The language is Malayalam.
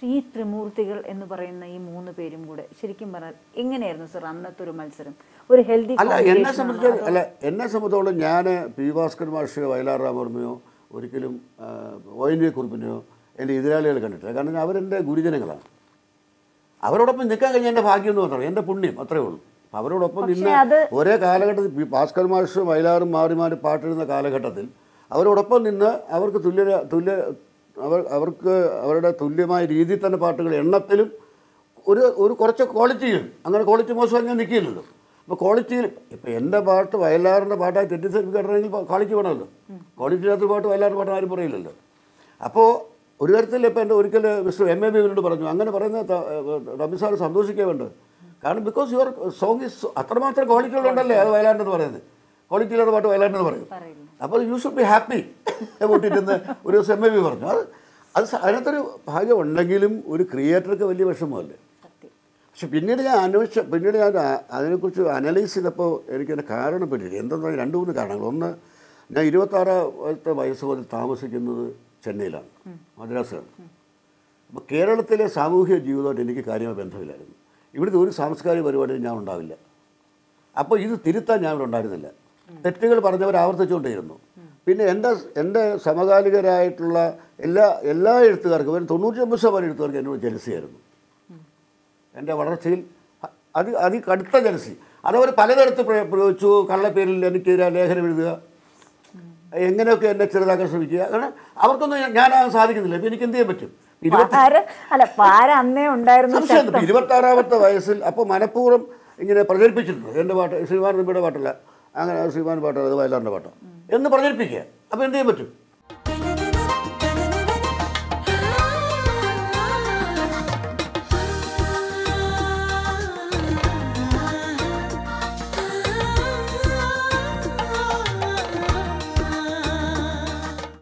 പക്ഷേ ഈ ത്രിമൂർത്തികൾ എന്ന് പറയുന്ന ഈ മൂന്ന് പേരും കൂടെ ശരിക്കും പറഞ്ഞാൽ എങ്ങനെയായിരുന്നു സർ അന്നത്തെ ഒരു മത്സരം? ഒരു ഹെൽത്തി അല്ല എന്നെ സംബന്ധിച്ച് അല്ല എന്നെ സംബന്ധിച്ചോളം ഞാൻ പി ഭാസ്കർ മാഷയോ വയലാർ രാമവർമ്മയോ ഒരിക്കലും ഒ എൻ വി കുറിപ്പിനെയോ എന്റെ എതിരാളികൾ കണ്ടിട്ടില്ല. കാരണം അവരെന്റെ ഗുരുജനങ്ങളാണ്. അവരോടൊപ്പം നിൽക്കാൻ കഴിഞ്ഞ എന്റെ ഭാഗ്യം എന്ന് പറഞ്ഞു എന്റെ പുണ്യം അത്രേ ഉള്ളൂ. അവരോടൊപ്പം നിന്ന് ഒരേ കാലഘട്ടത്തിൽ പി ഭാസ്കർ മാഷും വയലാറും മാറി മാറി പാട്ടിടുന്ന കാലഘട്ടത്തിൽ അവരോടൊപ്പം നിന്ന് അവർക്ക് തുല്യ തുല്യ അവർ അവർക്ക് അവരുടെ തുല്യമായ രീതിയിൽ തന്നെ പാട്ടുകൾ എണ്ണത്തിലും ഒരു ഒരു കുറച്ച് ക്വാളിറ്റിയും അങ്ങനെ ക്വാളിറ്റി മോശം ഞാൻ നിൽക്കില്ലല്ലോ. അപ്പോൾ ക്വാളിറ്റിയിൽ ഇപ്പം എന്റെ പാട്ട് വയലാറിന്റെ പാട്ടായി തെറ്റിദ്ധരിപ്പിക്കണമെങ്കിൽ ക്വാളിറ്റി വേണമല്ലോ. ക്വാളിറ്റി ഇല്ലാത്ത പാട്ട് വയലാറിന്റെ പാട്ട് ആരും പറയില്ലല്ലോ. അപ്പോൾ ഒരു തരത്തിൽ ഇപ്പോൾ എന്റെ ഒരിക്കൽ മിസ്റ്റർ എം എ ബിനോട് പറഞ്ഞു അങ്ങനെ പറയുന്ന റമിസാർ ഏഹ് റബി സാർ സന്തോഷിക്കാൻ വേണ്ടത് കാരണം ബിക്കോസ് യുവർ സോങ് ഇസ് അത്രമാത്രം ക്വാളിറ്റി ഉള്ളതുകൊണ്ടല്ലേ അത് വയലാറിന്റെ പറയുന്നത്. ക്വാളിറ്റി ഇല്ലാത്ത പാട്ട് വയലാറിന്റെ പറയും അപ്പോൾ യു ഷുഡ് ബി ഹാപ്പി കൂട്ടിയിട്ടെന്ന് ഒരു ദിവസം എം എ ബി പറഞ്ഞു. അത് അത് അതിനകത്തൊരു ഭാഗ്യം ഉണ്ടെങ്കിലും ഒരു ക്രിയേറ്റർക്ക് വലിയ വിഷമമല്ലേ? പക്ഷെ പിന്നീട് ഞാൻ അന്വേഷിച്ച പിന്നീട് ഞാൻ അതിനെക്കുറിച്ച് അനലൈസ് ചെയ്തപ്പോൾ എനിക്കതിന് പറ്റിയില്ല എന്തെന്നാൽ രണ്ട് മൂന്ന് കാരണങ്ങൾ. ഒന്ന് ഞാൻ ഇരുപത്താറാമത്തെ വയസ്സ് മുതൽ താമസിക്കുന്നത് ചെന്നൈയിലാണ് മദ്രാസിലാണ്. അപ്പോൾ കേരളത്തിലെ സാമൂഹ്യ ജീവിതമായിട്ട് എനിക്ക് കാര്യമായ ബന്ധമില്ലായിരുന്നു. ഇവിടുത്തെ ഒരു സാംസ്കാരിക പരിപാടിയും ഞാൻ ഉണ്ടാവില്ല. അപ്പോൾ ഇത് തിരുത്താൻ ഞാൻ ഇവിടെ ഉണ്ടായിരുന്നില്ല. തെറ്റുകൾ പറഞ്ഞവർ ആവർത്തിച്ചുകൊണ്ടേയിരുന്നു പിന്നെ എന്റെ എന്റെ സമകാലികരായിട്ടുള്ള എല്ലാ എല്ലാ എഴുത്തുകാർക്കും ഒരു തൊണ്ണൂറ്റി ഒമ്പത് ശതമാനം എഴുത്തുകാർക്ക് എന്നോട് ജലസിയായിരുന്നു എന്റെ വളർച്ചയിൽ അത് അതി അതി കടുത്ത ജലസി. അതവർ പലതരത്തിൽ പ്രയോ- പ്രയോഗിച്ചു. കള്ളപ്പേരിൽ എനിക്കെതിരെ ലേഖനം എഴുതുക. എങ്ങനെയൊക്കെ എന്നെ ചെറുതാക്കാൻ ശ്രമിക്കുക. കാരണം അവർക്കൊന്നും ഞാനാകാൻ സാധിക്കുന്നില്ല. അപ്പം എനിക്ക് എന്ത് ചെയ്യാൻ പറ്റും? ഇരുപത്തി ഇരുപത്താറാമത്തെ വയസ്സിൽ അപ്പോൾ മനഃപൂർവം ഇങ്ങനെ പ്രചരിപ്പിച്ചിട്ടുണ്ട്. എന്റെ പാട്ട് ശ്രീമാൻ നമ്പിയുടെ പാട്ടല്ല. അങ്ങനെ ശ്രീമാൻ പാട്ടോ അത് വയലാറിന്റെ പാട്ടാണ് എന്ന് പ്രചരിപ്പിക്കുക അപ്പോൾ എന്ത് ചെയ്യാൻ പറ്റും?